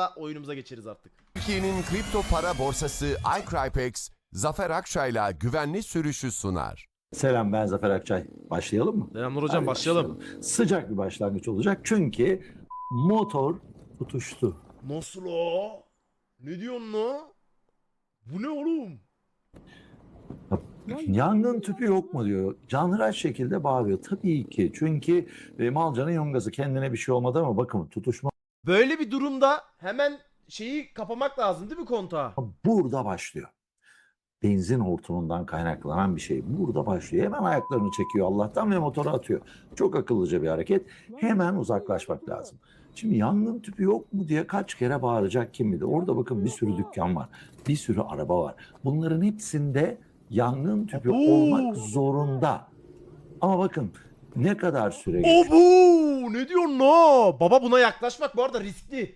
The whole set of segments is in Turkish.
anda oyunumuza geçeriz artık. Türkiye'nin kripto para borsası iCrypex, Zafer Akçay'la güvenli sürüşü sunar. Selam ben Zafer Akçay. Başlayalım mı? Selamlar hocam Hadi başlayalım. Sıcak bir başlangıç olacak çünkü motor tutuştu. Nasıl o? Ne diyorsun la? Bu ne oğlum? Yangın tüpü yok mu diyor. Canhıraş şekilde bağırıyor. Tabii ki çünkü e, Malcan'ın yongası kendine bir şey olmadı ama bakın tutuşma Böyle bir durumda hemen şeyi kapamak lazım değil mi kontağı? burada başlıyor. Benzin hortumundan kaynaklanan bir şey. Burada başlıyor. Hemen ayaklarını çekiyor Allah'tan ve motora atıyor. Çok akıllıca bir hareket. Hemen uzaklaşmak lazım. Şimdi yangın tüpü yok mu diye kaç kere bağıracak kim bilir. Orada bakın bir sürü dükkan var. Bir sürü araba var. Bunların hepsinde yangın tüpü olmak zorunda. Ama bakın ne kadar süre geçiyor. Obu! Ne diyorsun la? Baba buna yaklaşmak bu arada riskli.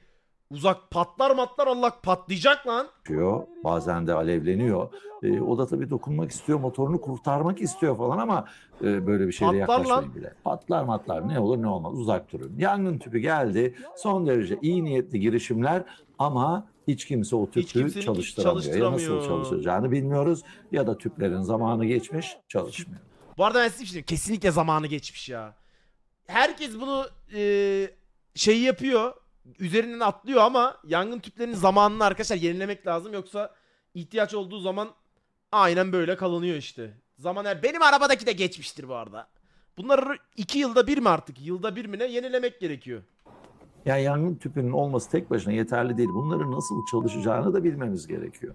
Uzak patlar matlar Allah patlayacak lan. çıkıyor. Bazen de alevleniyor. Ee, o da tabii dokunmak istiyor, motorunu kurtarmak istiyor falan ama e, böyle bir şeyle Patlar yaklaşmayın lan. bile. Patlar matlar ne olur ne olmaz uzak durun. Yangın tüpü geldi. Son derece iyi niyetli girişimler ama hiç kimse o tüpü kimsenin çalıştıramıyor. Ya nasıl çalışacağını bilmiyoruz ya da tüplerin zamanı geçmiş çalışmıyor. Bu arada ben size bir şey. Kesinlikle zamanı geçmiş ya. Herkes bunu e, şey yapıyor. Üzerinden atlıyor ama yangın tüplerinin zamanını arkadaşlar yenilemek lazım. Yoksa ihtiyaç olduğu zaman aynen böyle kalınıyor işte. Zaman benim arabadaki de geçmiştir bu arada. Bunları iki yılda bir mi artık? Yılda bir mi ne? Yenilemek gerekiyor. Yani yangın tüpünün olması tek başına yeterli değil. Bunların nasıl çalışacağını da bilmemiz gerekiyor.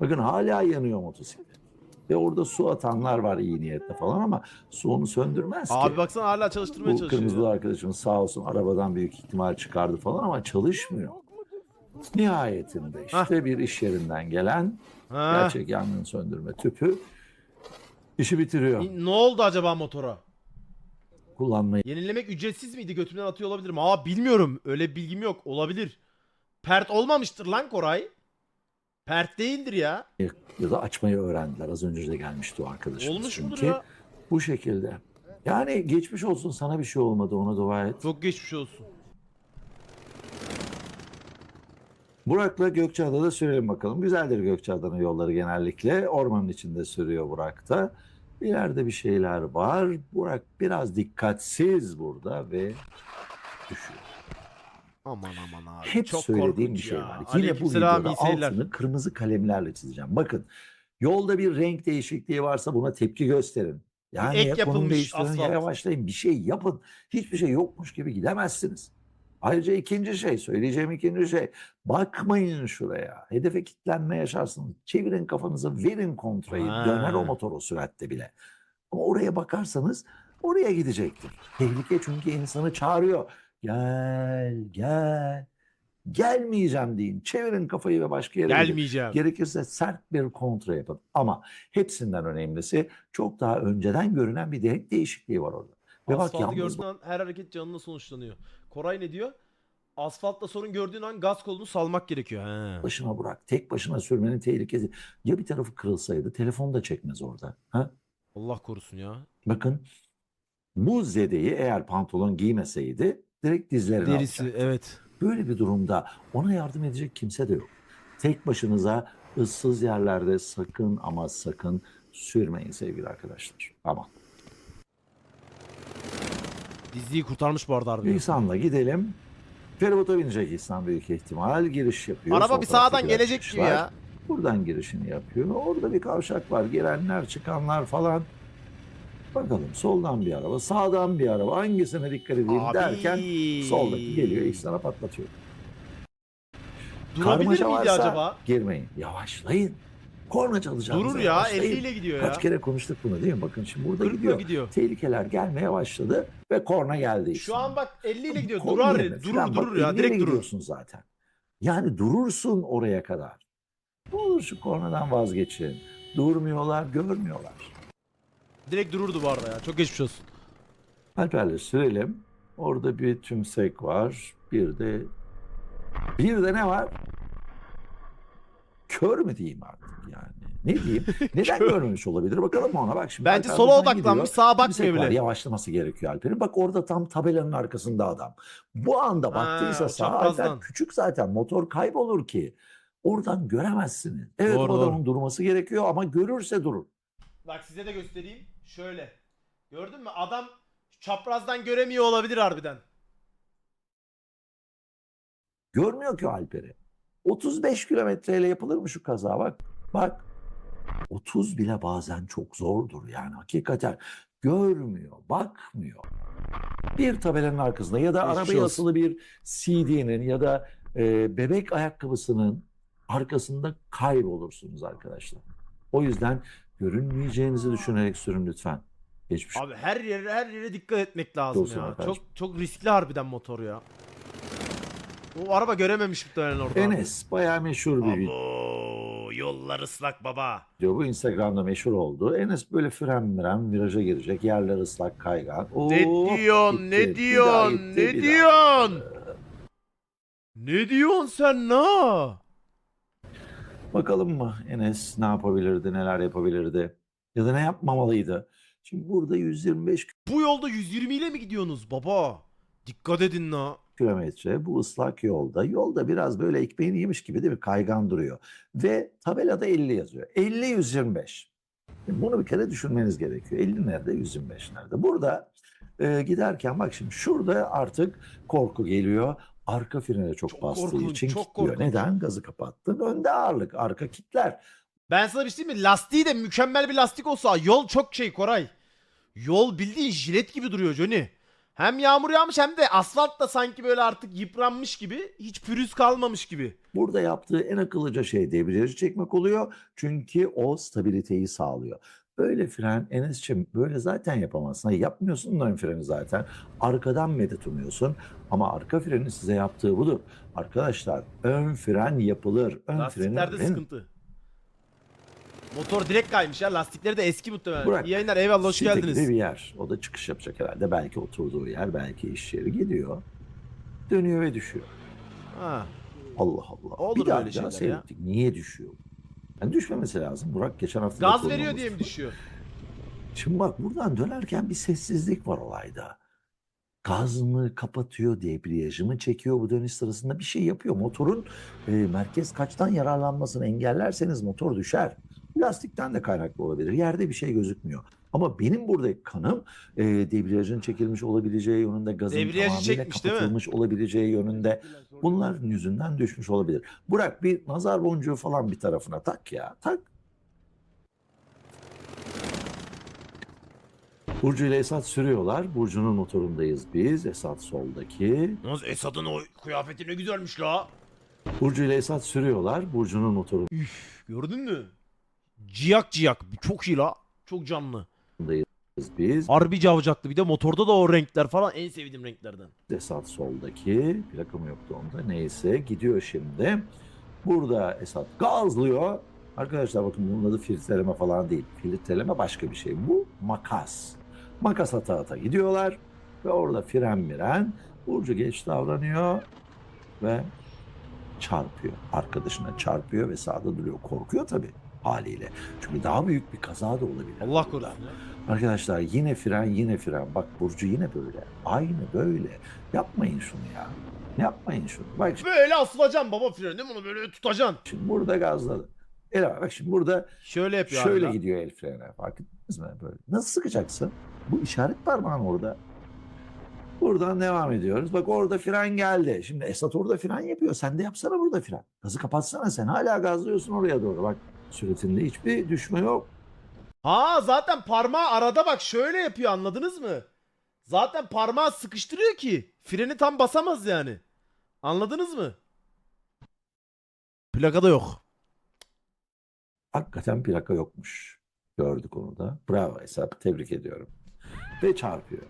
Bakın hala yanıyor motosiklet. Ve orada su atanlar var iyi niyetle falan ama su onu söndürmez ki. Abi baksana hala çalıştırmaya Bu çalışıyor. kırmızılı arkadaşımız sağ olsun arabadan büyük ihtimal çıkardı falan ama çalışmıyor. Nihayetinde işte bir iş yerinden gelen Ha. gerçek yangın söndürme tüpü işi bitiriyor. Ne oldu acaba motora? Kullanmayı Yenilemek ücretsiz miydi? Götümden atıyor olabilirim. Aa bilmiyorum. Öyle bir bilgim yok. Olabilir. Pert olmamıştır lan Koray. Pert değildir ya. ya da açmayı öğrendiler. Az önce de gelmişti o arkadaşımız. Olmuş mudur çünkü. ya? Bu şekilde. Yani geçmiş olsun sana bir şey olmadı ona dua et. Çok geçmiş olsun. Burak'la Gökçeada'da sürelim bakalım. Güzeldir Gökçeada'nın yolları genellikle. Ormanın içinde sürüyor Burak'ta. İleride bir şeyler var. Burak biraz dikkatsiz burada ve düşüyor. Aman aman abi. Hep çok söylediğim korkunç bir şey ya. var. Yine bu Aleykümselam, videoda iyi seyirler. altını kırmızı kalemlerle çizeceğim. Bakın yolda bir renk değişikliği varsa buna tepki gösterin. Yani ek ya yapılmış konum değiştirin ya asfalt. yavaşlayın bir şey yapın. Hiçbir şey yokmuş gibi gidemezsiniz. Ayrıca ikinci şey söyleyeceğim ikinci şey bakmayın şuraya. Hedefe kilitlenme yaşarsınız. Çevirin kafanızı verin kontrayı. Ha. Döner o motor o süratte bile. Ama oraya bakarsanız oraya gidecektir. Tehlike çünkü insanı çağırıyor. Gel gel. Gelmeyeceğim deyin. Çevirin kafayı ve başka yere gidin. Gelmeyeceğim. Gerekirse sert bir kontra yapın. Ama hepsinden önemlisi çok daha önceden görünen bir renk değişikliği var orada. Ve bak Asfaltı yalnız gördüğün an her hareket canına sonuçlanıyor. Koray ne diyor? Asfaltta sorun gördüğün an gaz kolunu salmak gerekiyor. He. başına bırak. Tek başına sürmenin tehlikesi. Ya bir tarafı kırılsaydı telefon da çekmez orada. Ha? Allah korusun ya. Bakın bu zedeyi eğer pantolon giymeseydi direkt dizlerine Derisi alacaktı. evet. Böyle bir durumda ona yardım edecek kimse de yok. Tek başınıza ıssız yerlerde sakın ama sakın sürmeyin sevgili arkadaşlar. Aman. Diziyi kurtarmış bu arada harbiden. İhsan'la gidelim. Feribota binecek İhsan büyük ihtimal. Giriş yapıyor. Araba Sol bir sağdan gelecek gibi çıkışlar. ya. Buradan girişini yapıyor. Orada bir kavşak var. Girenler çıkanlar falan. Bakalım soldan bir araba, sağdan bir araba. Hangisine dikkat edeyim Abi. derken soldaki geliyor İhsan'a patlatıyor. Durabilir Karmaşa miydi varsa acaba? girmeyin. Yavaşlayın. Korna çalacağınızı Durur ya. yavaşlayın. 50 ile gidiyor ya. Kaç kere konuştuk bunu değil mi? Bakın şimdi burada 40 gidiyor. gidiyor. Tehlikeler gelmeye başladı ve korna geldi Şu İhsan'a. an bak 50 ile gidiyor. Durar, yeme durur falan. Bak, durur ya. 50 Direkt durur. gidiyorsun zaten. Yani durursun oraya kadar. Ne olur şu kornadan vazgeçin. Durmuyorlar, görmüyorlar. Direkt dururdu bu arada ya. Çok geçmiş olsun. Alper'le sürelim. Orada bir tümsek var. Bir de bir de ne var? Kör mü diyeyim artık yani. Ne diyeyim? Neden görmemiş olabilir? Bakalım mı ona bak şimdi. Bence Alper sola buradan odaklanmış, gidiyor. sağa bakmıyor var, bile. Yavaşlaması gerekiyor Alper'in. Bak orada tam tabelanın arkasında adam. Bu anda baktıysa sağa çaprazdan. Alper küçük zaten motor kaybolur ki. Oradan göremezsiniz. Evet Doğru, o adamın doğru. durması gerekiyor ama görürse durur. Bak size de göstereyim. Şöyle. Gördün mü? Adam çaprazdan göremiyor olabilir harbiden. Görmüyor ki Alper'i. 35 kilometreyle yapılır mı şu kaza bak. Bak. 30 bile bazen çok zordur yani hakikaten. Görmüyor, bakmıyor. Bir tabelanın arkasında ya da Geçmiş arabaya olsun. asılı bir CD'nin ya da e, bebek ayakkabısının arkasında kaybolursunuz arkadaşlar. O yüzden görünmeyeceğinizi düşünerek sürün lütfen. Geçmiş Abi her yere her yere dikkat etmek lazım Olsun ya. arkadaşım. Çok çok riskli harbiden motor ya. O araba görememiş muhtemelen orada. Enes bayağı meşhur bir video. Yollar ıslak baba. video. Bu Instagram'da meşhur oldu. Enes böyle fren miren viraja girecek. Yerler ıslak kaygan. Ne Oo, diyorsun? gitti. Ne diyorsun? gitti, Ne diyorsun? Ne diyorsun sen ne? Bakalım mı Enes ne yapabilirdi, neler yapabilirdi? Ya da ne yapmamalıydı? Şimdi burada 125 Bu yolda 120 ile mi gidiyorsunuz baba? Dikkat edin la. kilometre bu ıslak yolda. Yolda biraz böyle ekmeğini yemiş gibi değil mi? Kaygan duruyor. Ve tabelada 50 yazıyor. 50 125. Şimdi bunu bir kere düşünmeniz gerekiyor. 50 nerede, 125 nerede? Burada e, giderken bak şimdi şurada artık korku geliyor. Arka frene çok, Çok bastığı korkunç, için çok kilitliyor. korkunç. Neden? Gazı kapattın. Önde ağırlık, arka kitler. Ben sana bir şey diyeyim mi? Lastiği de mükemmel bir lastik olsa yol çok şey Koray. Yol bildiğin jilet gibi duruyor Johnny. Hem yağmur yağmış hem de asfalt da sanki böyle artık yıpranmış gibi. Hiç pürüz kalmamış gibi. Burada yaptığı en akıllıca şey debriyajı çekmek oluyor. Çünkü o stabiliteyi sağlıyor. Böyle fren Enes'ciğim böyle zaten yapamazsın. Hayır, yapmıyorsun ön freni zaten. Arkadan medet umuyorsun. Ama arka frenin size yaptığı budur. Arkadaşlar ön fren yapılır. Ön Lastiklerde freni sıkıntı. Motor direkt kaymış ya. Lastikleri de eski muhtemelen. Burak, İyi yayınlar. Eyvallah hoş geldiniz. bir yer. O da çıkış yapacak herhalde. Belki oturduğu yer, belki iş yeri gidiyor. Dönüyor ve düşüyor. Ha. Allah Allah. Olur bir daha böyle bir daha şeyler ya. Niye düşüyor? Yani düşmemesi lazım. Burak geçen hafta Gaz veriyor diye mi düşüyor? Şimdi bak buradan dönerken bir sessizlik var olayda. Gaz mı kapatıyor, debriyajı mı çekiyor bu dönüş sırasında bir şey yapıyor. Motorun e, merkez kaçtan yararlanmasını engellerseniz motor düşer. Lastikten de kaynaklı olabilir. Yerde bir şey gözükmüyor. Ama benim burada kanım e, debriyajın çekilmiş olabileceği yönünde, gazın Debriyajı tamamıyla çekmiş, kapatılmış olabileceği yönünde. Bunların yüzünden düşmüş olabilir. Burak bir nazar boncuğu falan bir tarafına tak ya. Tak. Burcu ile Esat sürüyorlar. Burcu'nun motorundayız biz. Esat soldaki. Yalnız Esad'ın o kıyafeti ne güzelmiş la. Burcu ile Esat sürüyorlar. Burcu'nun motorundayız Gördün mü? Ciyak ciyak. Çok iyi la. Çok canlı. biz. Harbi cavcaklı. Bir de motorda da o renkler falan en sevdiğim renklerden. Esat soldaki. Plakam yoktu onda. Neyse gidiyor şimdi. Burada Esat gazlıyor. Arkadaşlar bakın bunun adı filtreleme falan değil. Filtreleme başka bir şey. Bu makas. Makas ata ata gidiyorlar. Ve orada fren miren. Burcu geç davranıyor. Ve çarpıyor. Arkadaşına çarpıyor ve sağda duruyor. Korkuyor tabii haliyle. Çünkü daha büyük bir kaza da olabilir. Allah korusun. Arkadaşlar yine fren yine fren. Bak Burcu yine böyle. Aynı böyle. Yapmayın şunu ya. Yapmayın şunu. Bak Böyle asılacaksın baba freni değil mi? Onu böyle tutacaksın. şimdi burada gazladı. El bak şimdi burada Şöyle yapıyor şöyle abi. gidiyor el frene. Fark ettiniz mi? Böyle. Nasıl sıkacaksın? Bu işaret parmağın orada. Buradan devam ediyoruz. Bak orada fren geldi. Şimdi Esat orada fren yapıyor. Sen de yapsana burada fren. Gazı kapatsana sen. Hala gazlıyorsun oraya doğru. Bak süretinde hiçbir düşme yok. Ha zaten parmağı arada bak şöyle yapıyor anladınız mı? Zaten parmağı sıkıştırıyor ki freni tam basamaz yani. Anladınız mı? Plakada yok. Hakikaten plaka yokmuş. Gördük onu da. Bravo Esat. Tebrik ediyorum. Ve çarpıyor.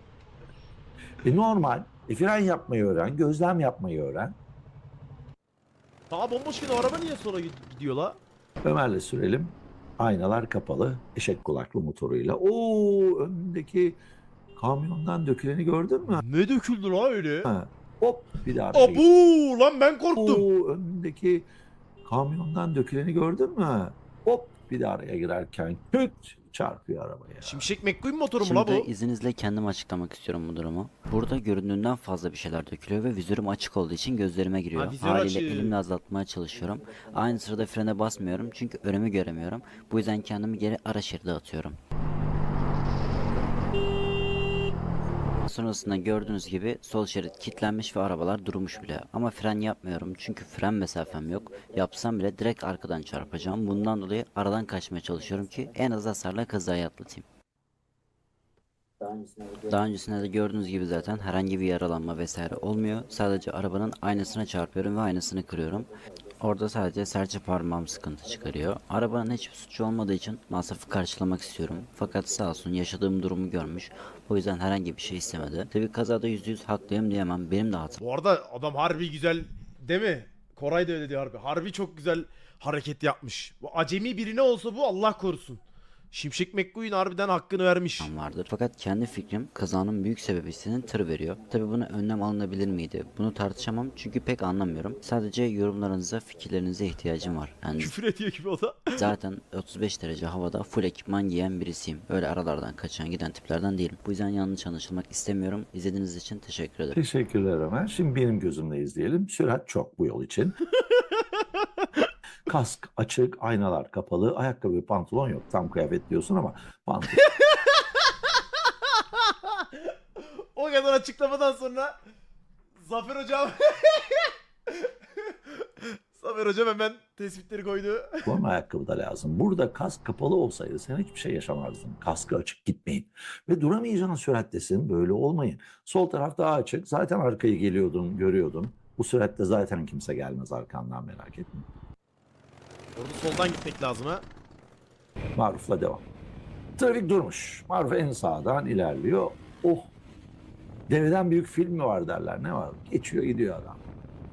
E normal. E fren yapmayı öğren. Gözlem yapmayı öğren. Daha bomboşken o araba niye sonra gid- gidiyor la? Ömer'le sürelim. Aynalar kapalı. Eşek kulaklı motoruyla. Oo önündeki kamyondan döküleni gördün mü? Ne döküldü la öyle? Ha, hop bir daha şey. Abu lan ben korktum. Oo önündeki kamyondan döküleni gördün mü? Hop Bir de araya girerken küt çarpıyor arabaya. Şimşek McQueen motoru mu la Şimdi bu? izninizle kendim açıklamak istiyorum bu durumu. Burada göründüğünden fazla bir şeyler dökülüyor ve vizörüm açık olduğu için gözlerime giriyor. Ha, vizör Haliyle açık. elimle azaltmaya çalışıyorum. Aynı sırada frene basmıyorum çünkü önümü göremiyorum. Bu yüzden kendimi geri ara şeride atıyorum. Sonrasında gördüğünüz gibi sol şerit kilitlenmiş ve arabalar durmuş bile. Ama fren yapmıyorum çünkü fren mesafem yok. Yapsam bile direkt arkadan çarpacağım. Bundan dolayı aradan kaçmaya çalışıyorum ki en az hasarla kazayı atlatayım. Daha öncesinde de gördüğünüz gibi zaten herhangi bir yaralanma vesaire olmuyor. Sadece arabanın aynasına çarpıyorum ve aynasını kırıyorum. Orada sadece serçe parmağım sıkıntı çıkarıyor. Arabanın hiçbir suçu olmadığı için masrafı karşılamak istiyorum. Fakat sağ olsun yaşadığım durumu görmüş. O yüzden herhangi bir şey istemedi. Tabi kazada %100 haklıyım diyemem. Benim de hatam. Bu arada adam harbi güzel değil mi? Koray da öyle diyor harbi. Harbi çok güzel hareket yapmış. Bu acemi birine olsa bu Allah korusun. Şimşek McQueen harbiden hakkını vermiş. vardır. Fakat kendi fikrim kazanın büyük sebebisinin tır veriyor. Tabi buna önlem alınabilir miydi? Bunu tartışamam çünkü pek anlamıyorum. Sadece yorumlarınıza, fikirlerinize ihtiyacım var. Yani Küfür ediyor gibi o da. zaten 35 derece havada full ekipman giyen birisiyim. Öyle aralardan kaçan giden tiplerden değilim. Bu yüzden yanlış anlaşılmak istemiyorum. İzlediğiniz için teşekkür ederim. Teşekkürler Ömer. Şimdi benim gözümle izleyelim. Sürat çok bu yol için. Kask açık, aynalar kapalı, ayakkabı, pantolon yok. Tam kıyafet diyorsun ama pantolon O kadar açıklamadan sonra Zafer hocam Zafer hocam hemen tespitleri koydu. ayakkabı da lazım. Burada kask kapalı olsaydı sen hiçbir şey yaşamazdın. Kaskı açık gitmeyin. Ve duramayacağın sürattesin. Böyle olmayın. Sol taraf daha açık. Zaten arkayı geliyordun, görüyordun. Bu süratte zaten kimse gelmez arkandan merak etme. Orada soldan gitmek lazım ha. Maruf'la devam. Trafik durmuş. Maruf en sağdan ilerliyor. Oh! Deveden büyük film mi var derler. Ne var? Geçiyor gidiyor adam.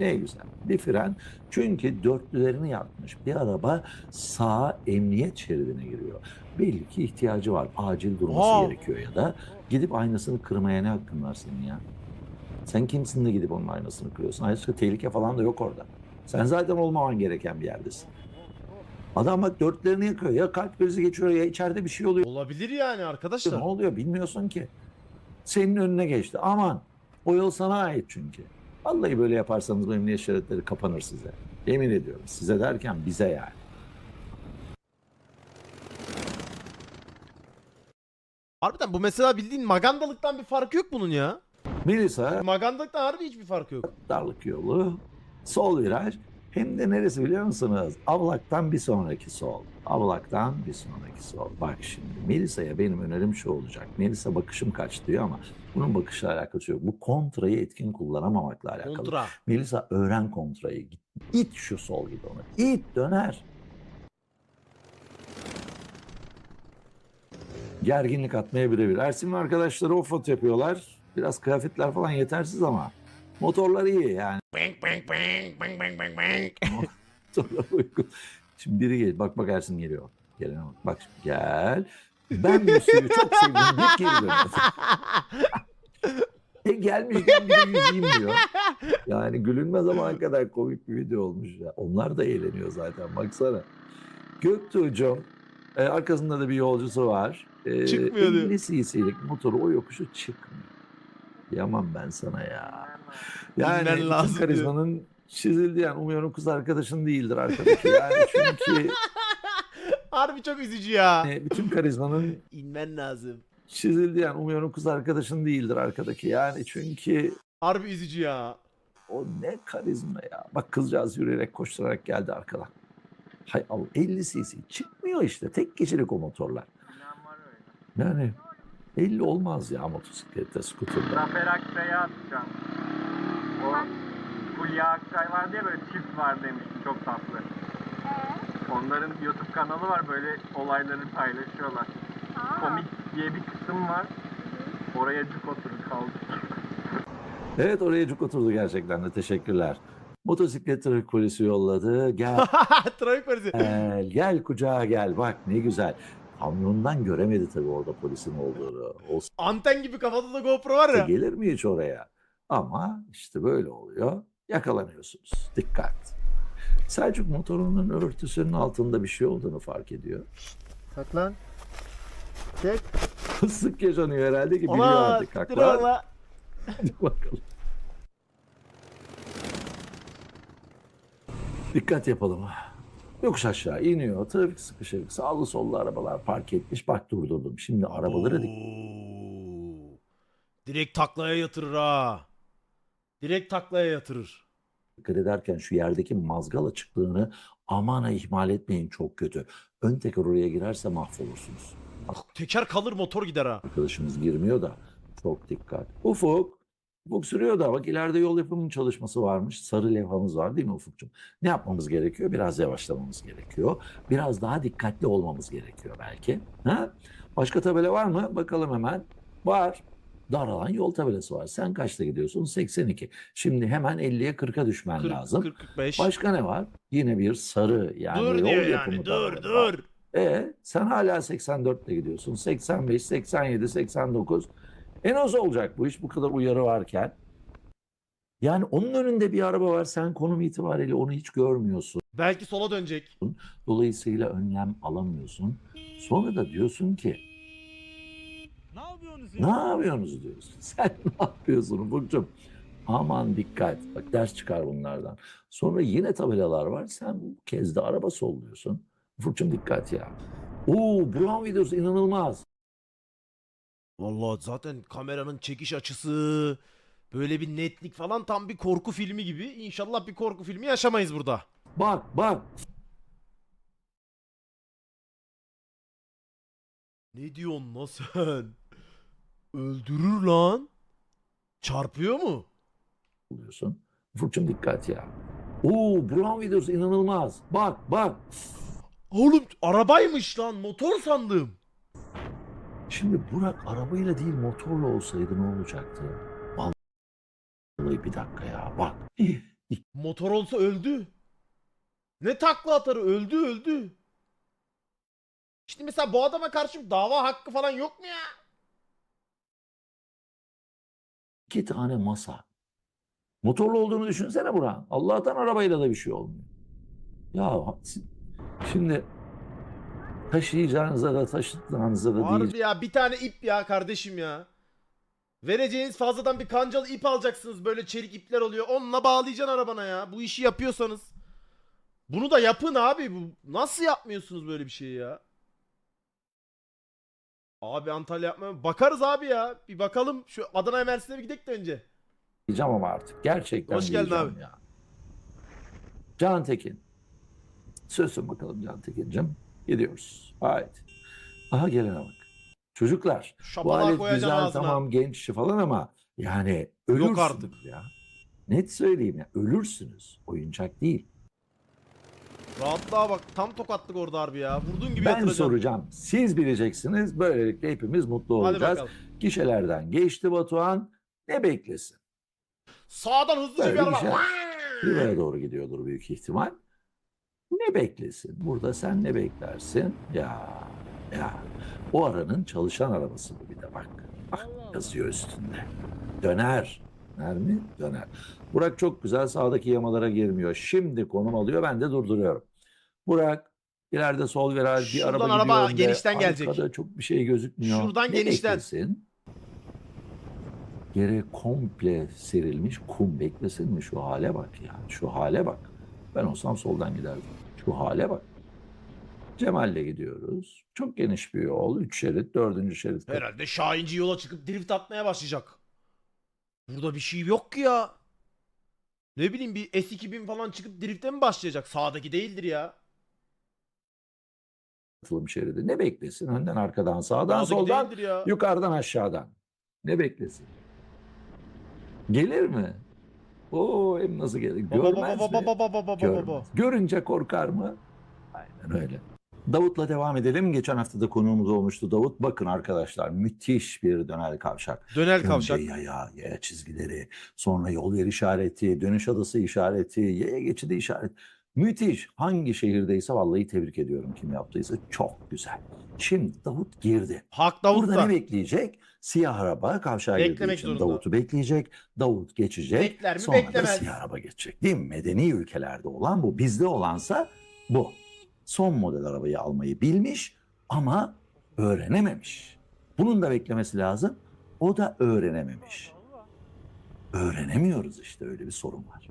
Ne güzel. Bir fren. Çünkü dörtlülerini yapmış. Bir araba sağ emniyet şeridine giriyor. Belli ki ihtiyacı var. Acil durması Aa! gerekiyor ya da gidip aynasını kırmaya ne hakkın var senin ya? Sen kimsin de gidip onun aynasını kırıyorsun? Ayrıca tehlike falan da yok orada. Sen zaten olmaman gereken bir yerdesin. Adam bak dörtlerini yakıyor. Ya kalp krizi geçiyor ya içeride bir şey oluyor. Olabilir yani Ne arkadaşlar. oluyor bilmiyorsun ki. Senin önüne geçti. Aman o yol sana ait çünkü. Vallahi böyle yaparsanız bu emniyet şeritleri kapanır size. Yemin ediyorum. Size derken bize yani. Harbiden bu mesela bildiğin magandalıktan bir farkı yok bunun ya. Melisa Magandalıktan harbi hiçbir farkı yok. darlık yolu. Sol viraj. Hem de neresi biliyor musunuz? Avlaktan bir sonraki sol. Avlaktan bir sonraki sol. Bak şimdi Melisa'ya benim önerim şu olacak. Melisa bakışım kaç diyor ama bunun bakışla alakası yok. Bu kontrayı etkin kullanamamakla alakalı. Kontra. Melisa öğren kontrayı. İt şu sol gidonu. İt döner. Gerginlik atmaya birebir. Ersin ve arkadaşları offroad yapıyorlar. Biraz kıyafetler falan yetersiz ama motorlar iyi yani. Bang bang bang bang bang bang bang. Motorlar uygun. Şimdi biri gel. Bak bak Ersin geliyor. Gelene bak. Bak şimdi gel. Ben bu suyu çok sevdim. Bir geri dönüyor. E gelmişken bir de yüzeyim diyor. Yani gülünmez ama kadar komik bir video olmuş ya. Onlar da eğleniyor zaten baksana. Göktuğ'cum e, arkasında da bir yolcusu var. E, Çıkmıyor diyor. 50 cc'lik motoru o yokuşu çıkmıyor. Yaman ben sana ya. Yani Bilmen bütün lazım diyor. karizmanın çizildi yani. Umuyorum kız arkadaşın değildir arkadaki. Yani çünkü Harbi çok üzücü ya. e, bütün karizmanın İnmen lazım. çizildi yani. Umuyorum kız arkadaşın değildir arkadaki. Yani çünkü Harbi üzücü ya. O ne karizma ya. Bak kızcağız yürüyerek koşturarak geldi arkadan. Hay Allah 50 cc çıkmıyor işte. Tek kişilik o motorlar. Yani 50 olmaz ya motosiklette, skuterda. Zafer Akçay'a atacağım. O Fulya Akçay var diye böyle çift var demişti çok tatlı. Onların YouTube kanalı var böyle olayları paylaşıyorlar. Komik diye bir kısım var. Oraya cuk oturup kaldık. Evet oraya cuk oturdu gerçekten de teşekkürler. Motosiklet trafik polisi yolladı. Gel Trafik polisi. gel, gel kucağa gel. Bak ne güzel. Kamyondan göremedi tabii orada polisin olduğunu. Olsa Anten gibi kafada da GoPro var ya. gelir mi hiç oraya? Ama işte böyle oluyor. Yakalanıyorsunuz. Dikkat. Selçuk motorunun örtüsünün altında bir şey olduğunu fark ediyor. Saklan. Çek. Sık yaşanıyor herhalde ki biliyor Ona artık. Haklar. ola. Hadi bakalım. Dikkat yapalım. Yokuş aşağı iniyor. Trafik sıkışık. Sağlı sollu arabalar park etmiş. Bak durdurdum. Şimdi arabalara dik- Oo. Direkt taklaya yatırır ha. Direkt taklaya yatırır. dikkat ederken şu yerdeki mazgal açıklığını aman ha ihmal etmeyin çok kötü. Ön teker oraya girerse mahvolursunuz. Teker kalır motor gider ha. Arkadaşımız girmiyor da çok dikkat. Ufuk. Ufuk sürüyor da bak ileride yol yapımının çalışması varmış. Sarı levhamız var değil mi Ufukcuğum? Ne yapmamız gerekiyor? Biraz yavaşlamamız gerekiyor. Biraz daha dikkatli olmamız gerekiyor belki. Ha? Başka tabela var mı? Bakalım hemen. Var. Daralan yol tabelası var. Sen kaçta gidiyorsun? 82. Şimdi hemen 50'ye 40'a düşmen 40, lazım. 40 45. Başka ne var? Yine bir sarı yani dur yol diyor yapımı yani. Dur tabelası var. dur. E sen hala 84 ile gidiyorsun. 85, 87, 89. En az olacak bu iş bu kadar uyarı varken. Yani onun önünde bir araba var. Sen konum itibariyle onu hiç görmüyorsun. Belki sola dönecek. Dolayısıyla önlem alamıyorsun. Sonra da diyorsun ki ne yapıyorsunuz diyorsun. Sen ne yapıyorsun Ufukcuğum? Aman dikkat. Bak ders çıkar bunlardan. Sonra yine tabelalar var. Sen bu kez de araba solluyorsun. Ufukcuğum dikkat ya. Oo Brown videosu inanılmaz. Vallahi zaten kameranın çekiş açısı böyle bir netlik falan tam bir korku filmi gibi. İnşallah bir korku filmi yaşamayız burada. Bak bak. Ne diyorsun lan sen? Öldürür lan. Çarpıyor mu? oluyorsun. Ufukcuğum dikkat ya. Oo Brown videosu inanılmaz. Bak bak. Oğlum arabaymış lan motor sandım. Şimdi Burak arabayla değil motorla olsaydı ne olacaktı? Vallahi bir dakika ya bak. Motor olsa öldü. Ne takla atarı öldü öldü. İşte mesela bu adama karşı dava hakkı falan yok mu ya? İki tane masa. Motorlu olduğunu düşünsene Burak. Allah'tan arabayla da bir şey olmuyor. Ya şimdi taşıyacağınıza da taşıtacağınıza da Harbi değil. ya bir tane ip ya kardeşim ya. Vereceğiniz fazladan bir kancalı ip alacaksınız böyle çelik ipler oluyor. Onunla bağlayacaksın arabana ya. Bu işi yapıyorsanız. Bunu da yapın abi. Bu nasıl yapmıyorsunuz böyle bir şeyi ya? Abi Antalya yapmaya bakarız abi ya. Bir bakalım şu Adana Mersin'e bir gidelim de önce. diyeceğim ama artık. Gerçekten Hoş geldin diyeceğim abi. Ya. Can Tekin. Sözsün bakalım Can Tekin'cim. Gidiyoruz. Haydi. Aha gelene bak. Çocuklar bu Şapalağı alet koyacaksın güzel ağzına. tamam genç falan ama yani ölürsünüz artık. ya. Net söyleyeyim ya ölürsünüz. Oyuncak değil. Rahatlığa bak. Tam tokatlık orada harbi ya. Vurduğun gibi ben yatıracaksın. soracağım. Siz bileceksiniz. Böylelikle hepimiz mutlu Hadi olacağız. bakalım. Gişelerden geçti Batuhan. Ne beklesin? Sağdan hızlıca Böyle bir araba. şey. Riva'ya doğru gidiyordur büyük ihtimal. Ne beklesin? Burada sen ne beklersin? Ya ya o aranın çalışan arabası bu bir de bak. Bak yazıyor üstünde. Döner. Döner mi? Döner. Burak çok güzel sağdaki yamalara girmiyor. Şimdi konum alıyor ben de durduruyorum. Burak ileride sol viraj bir araba araba gidiyor önde. genişten gelecek. Arkada çok bir şey gözükmüyor. Şuradan ne genişten. beklesin? Yere komple serilmiş kum beklesin mi? Şu hale bak ya. Şu hale bak. Ben olsam soldan giderdim. Şu hale bak. Cemal'le gidiyoruz. Çok geniş bir yol. Üç şerit, dördüncü şerit. Herhalde Şahinci yola çıkıp drift atmaya başlayacak. Burada bir şey yok ki ya. Ne bileyim bir S2000 falan çıkıp drift'e mi başlayacak? Sağdaki değildir ya. Katılım şeridi. Ne beklesin? Önden, arkadan, sağdan, Sağdaki soldan, değildir ya. yukarıdan, aşağıdan. Ne beklesin? Gelir mi? Oo hem nasıl gelir? Baba Görmez baba mi? baba baba baba baba. Görmez. Görünce korkar mı? Aynen öyle. Davut'la devam edelim. Geçen hafta da konuğumuz olmuştu Davut. Bakın arkadaşlar müthiş bir dönel kavşak. Dönel kavşak. Önce yaya, yaya çizgileri, sonra yol yer işareti, dönüş adası işareti, yaya geçidi işareti. Müthiş. Hangi şehirdeyse vallahi tebrik ediyorum kim yaptıysa. Çok güzel. Şimdi Davut girdi. Hak Burada Davut'ta. ne bekleyecek? Siyah araba kavşağa Beklemek girdiği için zorunda. Davut'u bekleyecek. Davut geçecek. Bekler mi? sonra Beklemez. da siyah araba geçecek. Değil mi? Medeni ülkelerde olan bu. Bizde olansa bu. Son model arabayı almayı bilmiş ama öğrenememiş. Bunun da beklemesi lazım. O da öğrenememiş. Öğrenemiyoruz işte öyle bir sorun var.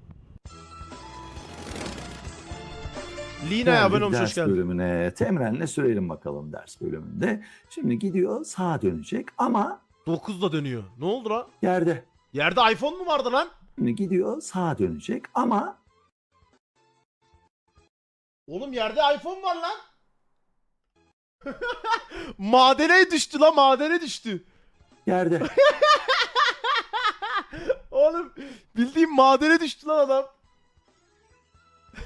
Lina'ya Geldik abone olmuş hoş ders geldin. bölümüne. Temrenle sürelim bakalım ders bölümünde. Şimdi gidiyor sağa dönecek ama 9'da dönüyor. Ne oldu lan? yerde. Yerde iPhone mu vardı lan? Şimdi gidiyor sağa dönecek ama Oğlum yerde iPhone var lan. madene düştü lan madene düştü. yerde. Oğlum bildiğim madene düştü lan adam.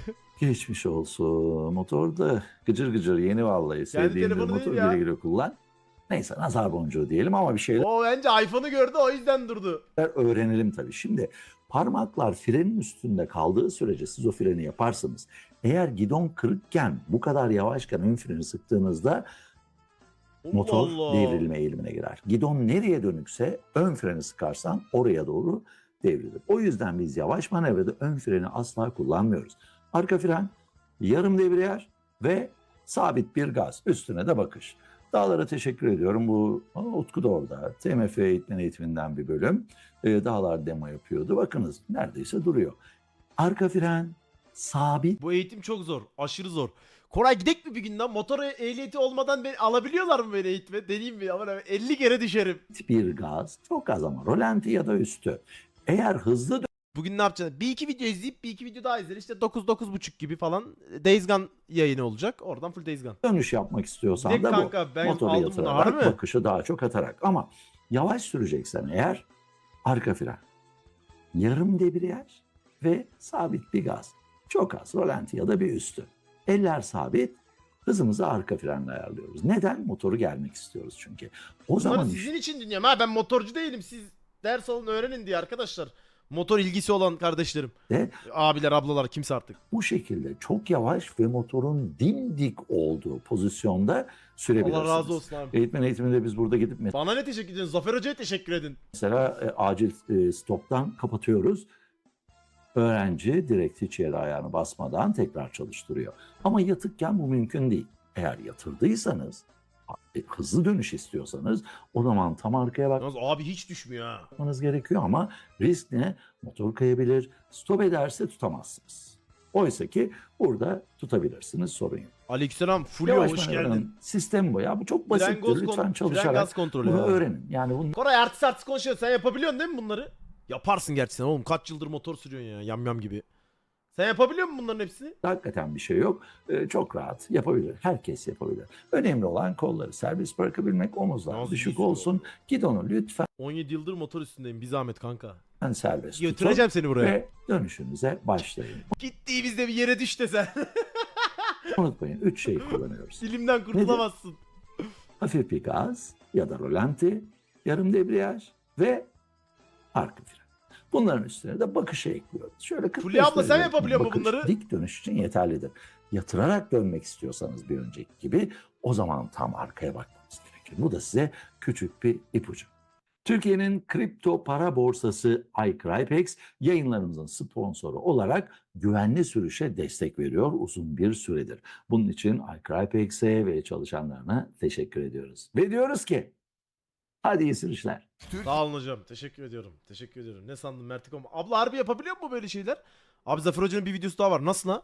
Geçmiş olsun. Motor da gıcır gıcır yeni vallahi. Sevdiğim bir telefonu motor ya. güle güle kullan. Neyse nazar boncuğu diyelim ama bir şeyler O bence iPhone'u gördü o yüzden durdu. öğrenelim tabii. Şimdi parmaklar frenin üstünde kaldığı sürece siz o freni yaparsınız. Eğer gidon kırıkken bu kadar yavaşken ön freni sıktığınızda motor Allah. devrilme eğilimine girer. Gidon nereye dönükse ön freni sıkarsan oraya doğru devrilir. O yüzden biz yavaş manevrada ön freni asla kullanmıyoruz. Arka fren, yarım debriyaj ve sabit bir gaz. Üstüne de bakış. Dağlara teşekkür ediyorum. Bu Utku da orada. TMF eğitmen eğitiminden bir bölüm. Ee, dağlar demo yapıyordu. Bakınız neredeyse duruyor. Arka fren sabit Bu eğitim çok zor. Aşırı zor. Koray gidek mi bir gün lan? Motor ehliyeti olmadan beni alabiliyorlar mı beni eğitime? Deneyeyim mi? Ama 50 kere düşerim. bir gaz. Çok az ama rolanti ya da üstü. Eğer hızlı Bugün ne yapacaksın? Bir iki video izleyip bir iki video daha izler. İşte 9-9.30 gibi falan Days Gone yayını olacak. Oradan full Days Gone. dönüş yapmak istiyorsan Direkt da bu. kanka ben Motoru aldım bunu yatırarak harbi mi? bakışı daha çok atarak. Ama yavaş süreceksen eğer arka fren, yarım debriyaj ve sabit bir gaz. Çok az rolanti ya da bir üstü. Eller sabit, hızımızı arka frenle ayarlıyoruz. Neden? Motoru gelmek istiyoruz çünkü. O Bunları zaman sizin için dinliyorum ha. Ben motorcu değilim. Siz ders alın öğrenin diye arkadaşlar. Motor ilgisi olan kardeşlerim. işte Abiler, ablalar kimse artık. bu şekilde çok yavaş ve motorun dimdik olduğu pozisyonda sürebilirsiniz. Allah razı olsun abi. Eğitmen eğitiminde biz burada gidip Bana ne teşekkür ediyorsun? Zafer Hoca'ya teşekkür edin. Mesela e, acil e, stoptan kapatıyoruz. Öğrenci direkt hiç yere ayağını basmadan tekrar çalıştırıyor. Ama yatıkken bu mümkün değil. Eğer yatırdıysanız, hızlı dönüş istiyorsanız o zaman tam arkaya Yalnız abi hiç düşmüyor ha. bakmanız gerekiyor ama risk ne? Motor kayabilir, stop ederse tutamazsınız. Oysa ki burada tutabilirsiniz sorun yok. Aleykümselam. Fulya Yavaş hoş manevranın geldin. Sistem bu ya. Bu çok Fren basittir. gaz, Lütfen kon- fren çalışarak gaz kontrolü. bunu ha. öğrenin. Yani bunu Koray artist artist konuşuyor. Sen yapabiliyorsun değil mi bunları? Yaparsın gerçi sen oğlum. Kaç yıldır motor sürüyorsun ya. Yam yam gibi. Sen yapabiliyor musun bunların hepsini? Hakikaten bir şey yok. Ee, çok rahat yapabilir. Herkes yapabilir. Önemli olan kolları serbest bırakabilmek, omuzlar Nasıl düşük düşüyor? olsun. Gidonu lütfen 17 yıldır motor üstündeyim. Bir zahmet kanka. serbest tutun Götüreceğim seni buraya. ve dönüşünüze başlayın. Gittiğimizde bir yere düş de sen. Unutmayın üç şey kullanıyoruz. Dilimden kurtulamazsın. Hafif bir gaz ya da rolanti, yarım debriyaj ve arka fren. Bunların üstüne de bakışı ekliyoruz. Şöyle 45 Fulya abla sen yapabiliyor bakış bunları? Dik dönüş için yeterlidir. Yatırarak dönmek istiyorsanız bir önceki gibi o zaman tam arkaya bakmanız gerekir. Bu da size küçük bir ipucu. Türkiye'nin kripto para borsası iCrypex yayınlarımızın sponsoru olarak güvenli sürüşe destek veriyor uzun bir süredir. Bunun için iCrypex'e ve çalışanlarına teşekkür ediyoruz. Ve diyoruz ki hadi iyi sürüşler. Sağ olun hocam. Teşekkür ediyorum. Teşekkür ediyorum. Ne sandın Mertikom? Abla harbi yapabiliyor mu böyle şeyler? Abi Zafer Hoca'nın bir videosu daha var. Nasıl lan?